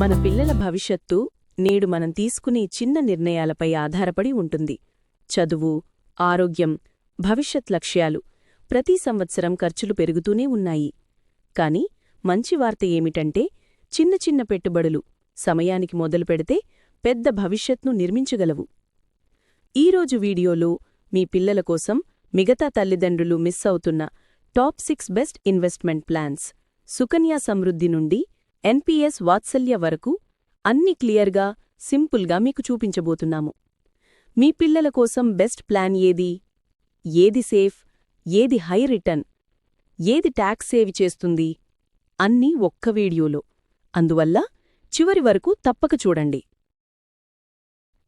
మన పిల్లల భవిష్యత్తు నేడు మనం తీసుకునే చిన్న నిర్ణయాలపై ఆధారపడి ఉంటుంది. చదువు ఆరోగ్యం భవిష్యత్ లక్ష్యాలు ప్రతి సంవత్సరం ఖర్చులు పెరుగుతూనే ఉన్నాయి. కాని మంచి వార్త ఏమిటంటే చిన్న చిన్న పెట్టుబడులు సమయానికి మొదలుపెడితే పెద్ద భవిష్యత్ను నిర్మించగలవు. ఈరోజు వీడియోలో మీ పిల్లల కోసం మిగతా తల్లిదండ్రులు మిస్ అవుతున్న top six best investment plans Sukanya Samriddhi నుండి ఎన్పిఎస్ వాత్సల్య వరకు అన్ని క్లియర్గా సింపుల్గా మీకు చూపించబోతున్నాము. మీ పిల్లల కోసం బెస్ట్ ప్లాన్ ఏది? ఏది సేఫ్? ఏది హై రిటర్న్? ఏది ట్యాక్స్ సేవ్ చేస్తుంది? అన్నీ ఒక్క వీడియోలో. అందువల్ల చివరి వరకు తప్పక చూడండి.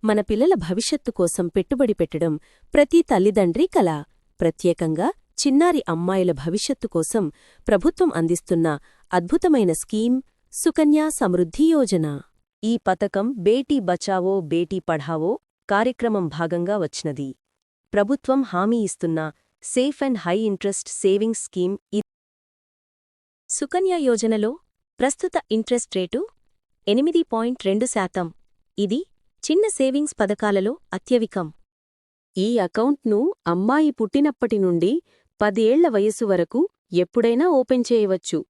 మన పిల్లల భవిష్యత్తు కోసం పెట్టుబడి పెట్టడం ప్రతి తల్లిదండ్రి కల. ప్రత్యేకంగా చిన్నారి అమ్మాయిల భవిష్యత్తు కోసం ప్రభుత్వం అందిస్తున్న అద్భుతమైన స్కీమ్ సుకన్యా సమృద్ధి యోజన. ఈ పథకం బేటీ బచావో బేటీ పఢావో కార్యక్రమం భాగంగా వచ్చినది. ప్రభుత్వం హామీ ఇస్తున్న safe and high interest savings scheme Sukanya యోజనలో ప్రస్తుత ఇంట్రెస్ట్ రేటు ఎనిమిది పాయింట్ రెండు శాతం. ఇది చిన్న సేవింగ్స్ పథకాలలో అత్యవికం ఈ అకౌంట్ను అమ్మాయి పుట్టినప్పటి నుండి పదేళ్ళ వయసు వరకు ఎప్పుడైనా ఓపెన్ చేయవచ్చు.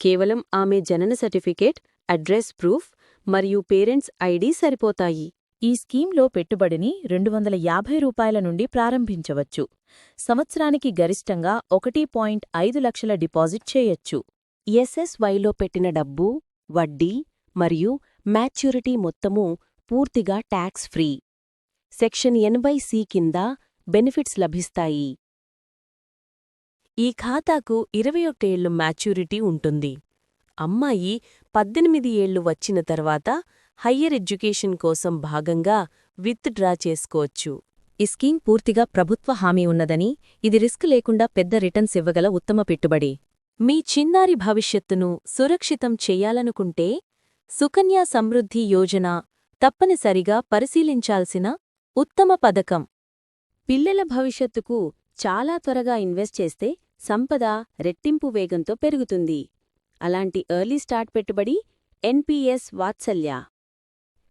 కేవలం ఆమె జనన సర్టిఫికేట్ అడ్రస్ ప్రూఫ్ మరియు పేరెంట్స్ ఐడి సరిపోతాయి. ఈ స్కీంలో పెట్టుబడిని రెండు వందల యాభై రూపాయల నుండి ప్రారంభించవచ్చు. సంవత్సరానికి గరిష్టంగా ఒకటి పాయింట్ ఐదు లక్షల డిపాజిట్ చేయొచ్చు. ఎస్ఎస్వైలో పెట్టిన డబ్బు వడ్డీ మరియు మ్యాచ్యూరిటీ మొత్తము పూర్తిగా ట్యాక్స్ ఫ్రీ. సెక్షన్ ఎనభై సి కింద బెనిఫిట్స్ లభిస్తాయి. ఈ ఖాతాకు ఇరవై ఒకటేళ్ళు మ్యాచ్యూరిటీ ఉంటుంది. అమ్మాయి పద్దెనిమిది ఏళ్ళు వచ్చిన తర్వాత హయ్యర్ ఎడ్యుకేషన్ కోసం భాగంగా విత్ డ్రా చేసుకోవచ్చు. ఈ స్కీమ్ పూర్తిగా ప్రభుత్వ హామీ ఉన్నదని ఇది రిస్క్ లేకుండా పెద్ద రిటర్న్స్ ఇవ్వగల ఉత్తమ పెట్టుబడి. మీ చిన్నారి భవిష్యత్తును సురక్షితం చెయ్యాలనుకుంటే సుకన్యా సమృద్ధి యోజన తప్పనిసరిగా పరిశీలించాల్సిన ఉత్తమ పథకం. పిల్లల భవిష్యత్తుకు చాలా త్వరగా ఇన్వెస్ట్ చేస్తే సంపద రెట్టింపు వేగంతో పెరుగుతుంది. అలాంటి ఎర్లీ స్టార్ట్ పెట్టుబడి ఎన్పిఎస్ వాత్సల్య.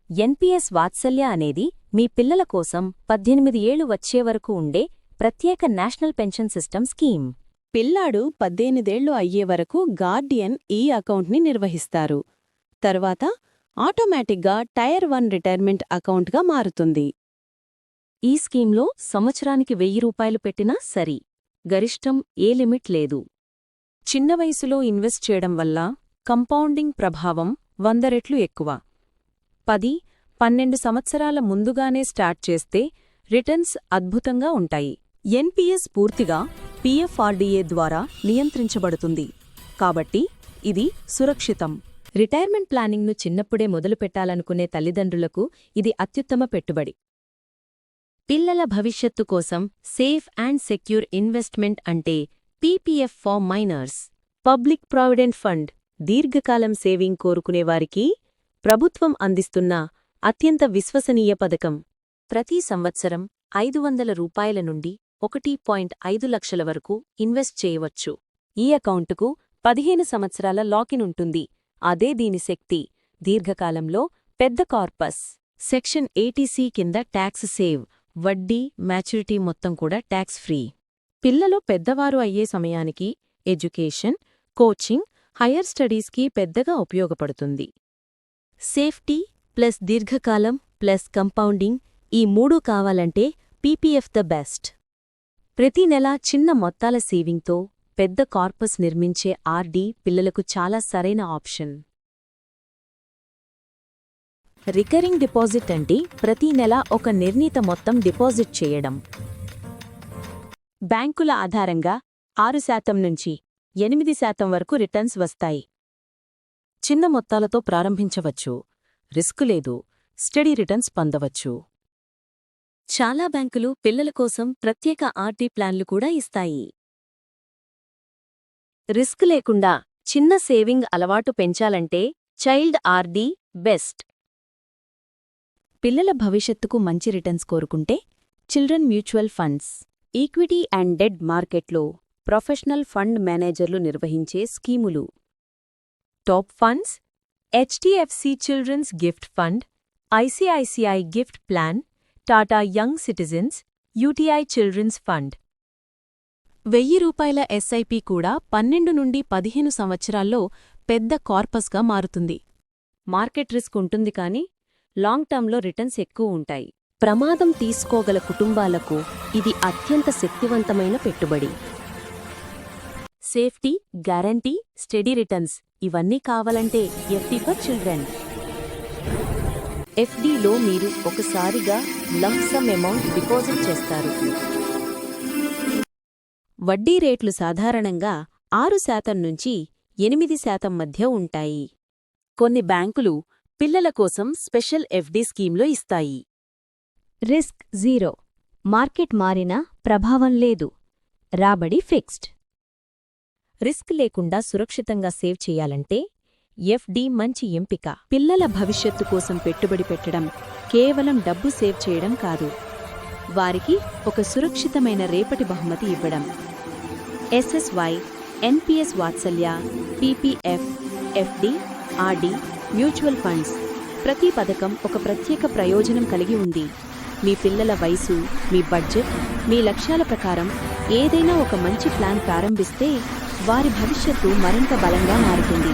ఎన్పిఎస్ వాత్సల్య అనేది మీ పిల్లల కోసం పద్దెనిమిది ఏళ్ళు వచ్చే వరకు ఉండే ప్రత్యేక నేషనల్ పెన్షన్ సిస్టమ్ స్కీమ్. పిల్లాడు పద్దెనిమిదేళ్ళు అయ్యే వరకు గార్డియన్ ఈ అకౌంట్ని నిర్వహిస్తారు. తర్వాత ఆటోమేటిక్గా టైర్ వన్ రిటైర్మెంట్ అకౌంట్గా మారుతుంది. ఈ స్కీంలో సంవత్సరానికి వెయ్యి రూపాయలు పెట్టినా సరి. గరిష్టం ఏ లిమిట్ లేదు. చిన్న వయసులో ఇన్వెస్ట్ చేయడం వల్ల కంపౌండింగ్ ప్రభావం వంద రెట్లు ఎక్కువ. పది పన్నెండు సంవత్సరాల ముందుగానే స్టార్ట్ చేస్తే రిటర్న్స్ అద్భుతంగా ఉంటాయి. ఎన్పిఎస్ పూర్తిగా పిఎఫ్ఆర్డిఏ ద్వారా నియంత్రించబడుతుంది. కాబట్టి ఇది సురక్షితం. రిటైర్మెంట్ ప్లానింగ్ను చిన్నప్పుడే మొదలుపెట్టాలనుకునే తల్లిదండ్రులకు ఇది అత్యుత్తమ పెట్టుబడి. పిల్లల భవిష్యత్తు కోసం సేఫ్ అండ్ సెక్యూర్ ఇన్వెస్ట్మెంట్ అంటే PPF for minors. Public provident fund దీర్ఘకాలం సేవింగ్ కోరుకునేవారికి ప్రభుత్వం అందిస్తున్న అత్యంత విశ్వసనీయ పథకం. ప్రతి సంవత్సరం ఐదు వందల రూపాయల నుండి ఒకటి పాయింట్ ఐదు లక్షల వరకు ఇన్వెస్ట్ చేయవచ్చు. ఈ అకౌంటుకు పదిహేను సంవత్సరాల లాకిన్ ఉంటుంది. అదే దీని శక్తి. దీర్ఘకాలంలో పెద్ద కార్పస్. సెక్షన్ ఏటీసీ కింద ట్యాక్స్ సేవ్. వడ్డీ మ్యాచ్యూరిటీ మొత్తం కూడా ట్యాక్స్ ఫ్రీ పిల్లలు పెద్దవారు అయ్యే సమయానికి ఎడ్యుకేషన్ కోచింగ్ హయ్యర్ స్టడీస్కి పెద్దగా ఉపయోగపడుతుంది. సేఫ్టీ ప్లస్ దీర్ఘకాలం ప్లస్ కంపౌండింగ్ ఈ మూడూ కావాలంటే పీపీఎఫ్ ద బెస్ట్. ప్రతి నెల చిన్న మొత్తాల సేవింగ్తో పెద్ద కార్పస్ నిర్మించే ఆర్డీ పిల్లలకు చాలా సరైన ఆప్షన్. రికరింగ్ డిపాజిట్ అంటే ప్రతి నెల ఒక నిర్ణీత మొత్తం డిపాజిట్ చేయడం. బ్యాంకుల ఆధారంగా ఆరు శాతం నుంచి ఎనిమిది శాతం వరకు రిటర్న్స్ వస్తాయి. చిన్న మొత్తాలతో ప్రారంభించవచ్చు. రిస్క్ లేదు. స్టడీ రిటర్న్స్ పొందవచ్చు. చాలా బ్యాంకులు పిల్లల కోసం ప్రత్యేక ఆర్డీ ప్లాన్లు కూడా ఇస్తాయి. రిస్క్ లేకుండా చిన్న సేవింగ్ అలవాటు పెంచాలంటే చైల్డ్ ఆర్డీ బెస్ట్. పిల్లల భవిష్యత్తుకు మంచి రిటర్న్స్ కోరుకుంటే children mutual funds equity and debt మార్కెట్లో ప్రొఫెషనల్ ఫండ్ మేనేజర్లు నిర్వహించే స్కీములు. Top funds HDFC children's gift fund ICICI gift plan Tata young citizens UTI children's fund. వెయ్యి రూపాయల ఎస్ఐపి కూడా పన్నెండు నుండి పదిహేను సంవత్సరాల్లో పెద్ద కార్పస్గా మారుతుంది. మార్కెట్ రిస్క్ ఉంటుంది కానీ లాంగ్ టర్మ్లో రిటర్న్స్ ఎక్కువ ఉంటాయి. ప్రమాదం తీసుకోగల కుటుంబాలకు ఇది అత్యంత శక్తివంతమైన పెట్టుబడి. సేఫ్టీ గ్యారంటీ స్టడీ రిటర్న్స్ ఇవన్నీ కావాలంటే ఎఫ్డి ఫర్ చిల్డ్రన్. ఎఫ్డీలో మీరు ఒకసారిగా లంసమ్ అమౌంట్ డిపాజిట్ చేస్తారు. వడ్డీ రేట్లు సాధారణంగా ఆరు శాతం నుంచి ఎనిమిది శాతం మధ్య ఉంటాయి. కొన్ని బ్యాంకులు పిల్లల కోసం స్పెషల్ ఎఫ్డీ స్కీమ్లో ఇస్తాయి. Risk zero. మార్కెట్ మారినా ప్రభావం లేదు. రాబడి ఫిక్స్డ్. రిస్క్ లేకుండా సురక్షితంగా సేవ్ చేయాలంటే ఎఫ్డి మంచి ఎంపిక. పిల్లల భవిష్యత్తు కోసం పెట్టుబడి పెట్టడం కేవలం డబ్బు సేవ్ చేయడం కాదు. వారికి ఒక సురక్షితమైన రేపటి బహుమతి ఇవ్వడం. SSY NPS Vatsalya PPF FD RD mutual funds. ప్రతి పథకం ఒక ప్రత్యేక ప్రయోజనం కలిగి ఉంది. మీ పిల్లల వయసు మీ బడ్జెట్ మీ లక్ష్యాల ప్రకారం ఏదైనా ఒక మంచి ప్లాన్ ప్రారంభిస్తే వారి భవిష్యత్తు మరింత బలంగా మారుతుంది.